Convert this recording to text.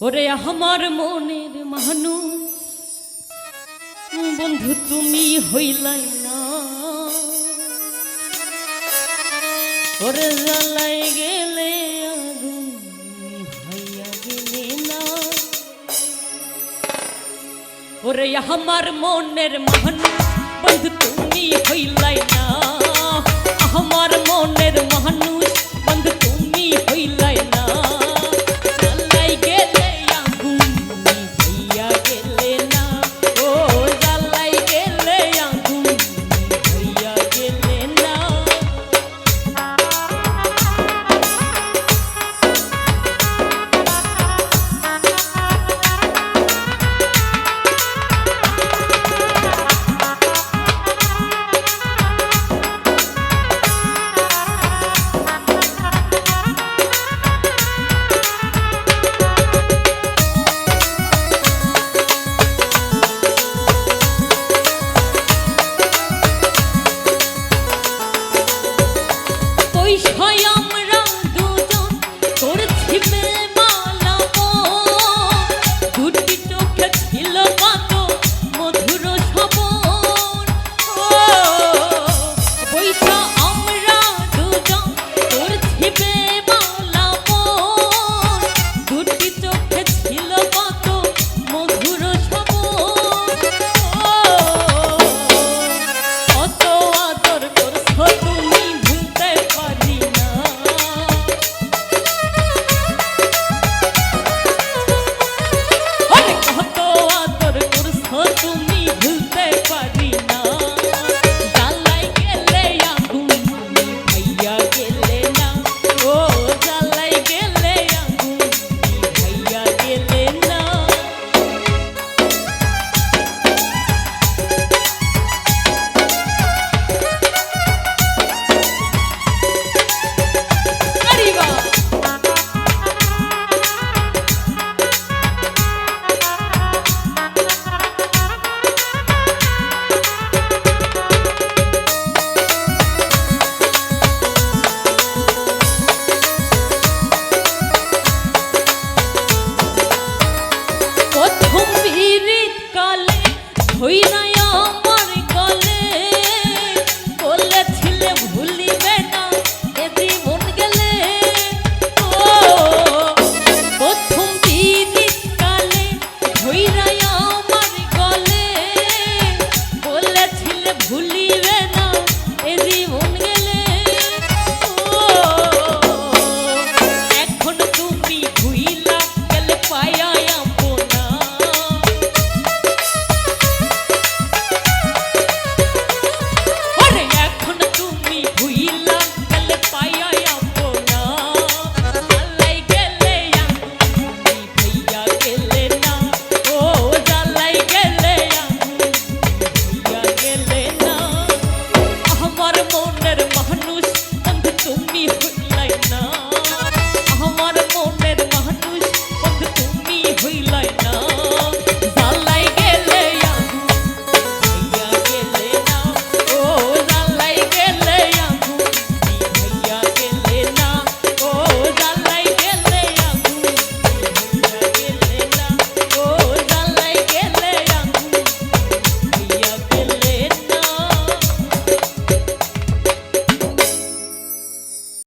ওরে আমার মনের মানু বন্ধু তুমি হইলাই না। ওরে জ্বালাই গেলে না। ওরে আমার মনের মানু